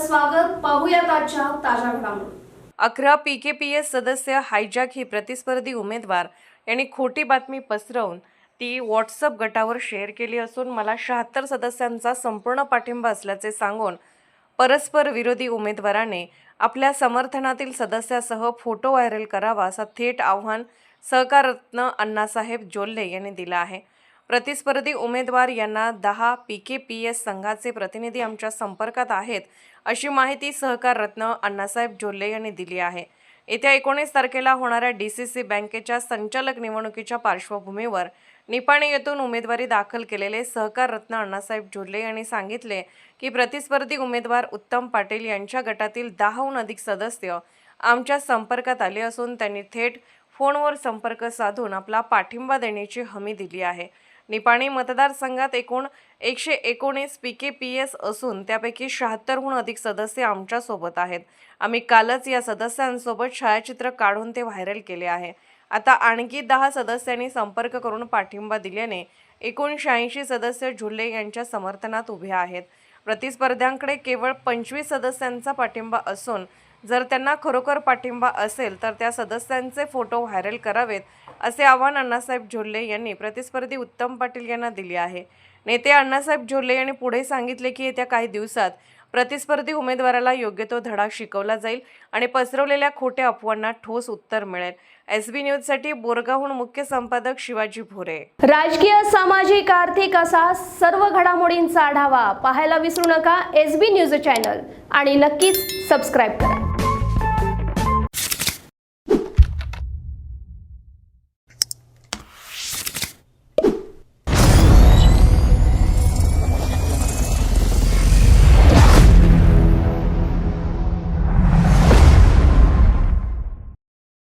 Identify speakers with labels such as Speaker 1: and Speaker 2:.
Speaker 1: स्वागत पाहूयात आजच्या ताज्या घडामोडी.
Speaker 2: अकरा पी के पी एस सदस्य हायजॅक ही प्रतिस्पर्धी उमेदवार यांनी खोटी बातमी पसरवून ती व्हॉट्सअप गटावर शेअर केली असून मला शहात्तर सदस्यांचा संपूर्ण पाठिंबा असल्याचे सांगून परस्पर विरोधी उमेदवाराने आपल्या समर्थनातील सदस्यासह फोटो व्हायरल करावा असा थेट आव्हान सहकाररत्न अण्णासाहेब जोल्ले यांनी दिलं आहे. प्रतिस्पर्धी उमेदवार यांना दहा पी के पी एस संघाचे प्रतिनिधी आमच्या संपर्कात आहेत अशी माहिती सहकार रत्न अण्णासाहेब झोल्ले यांनी दिली आहे. येत्या एकोणीस तारखेला होणाऱ्या डी सी सी बँकेच्या संचालक निवडणुकीच्या पार्श्वभूमीवर निपाणी येथून उमेदवारी दाखल केलेले सहकार रत्न अण्णासाहेब जोल्ले यांनी सांगितले की प्रतिस्पर्धी उमेदवार उत्तम पाटील यांच्या गटातील दहाहून अधिक सदस्य आमच्या संपर्कात आले असून त्यांनी थेट फोनवर संपर्क साधून आपला पाठिंबा देण्याची हमी दिली आहे. निपाणी मतदारसंघात एकूण एकशे एकोणीस पी के पी एस असून त्यापैकी शहात्तरहून अधिक सदस्य आमच्यासोबत आहेत. आम्ही कालच या सदस्यांसोबत छायाचित्र काढून ते व्हायरल केले आहे. आता आणखी दहा सदस्यांनी संपर्क करून पाठिंबा दिल्याने एकूण शहाऐंशी सदस्य झुल्ले यांच्या समर्थनात उभे आहेत. प्रतिस्पर्ध्यांकडे केवळ पंचवीस सदस्यांचा पाठिंबा असून जर त्यांना खरोखर पाठिंबा असेल तर त्या सदस्यांचे फोटो व्हायरल करावेत असे आव्हान अण्णासाहेब झोल्ले यांनी प्रतिस्पर्धी उत्तम पाटील यांना दिले आहे. नेते अण्णासाहेब झोल्ले यांनी पुढे सांगितले की येत्या काही दिवसात प्रतिस्पर्धी उमेदवाराला योग्य तो धडा शिकवला जाईल आणि पसरवलेल्या खोट्या अफवांना ठोस उत्तर मिळेल. एस बी न्यूजसाठी बोरगावहून मुख्य संपादक शिवाजी भोरे.
Speaker 1: राजकीय सामाजिक आर्थिक असा सर्व घडामोडींचा आढावा पाहायला विसरू नका. S B news channel. आणि नक्कीच सबस्क्राईब करा.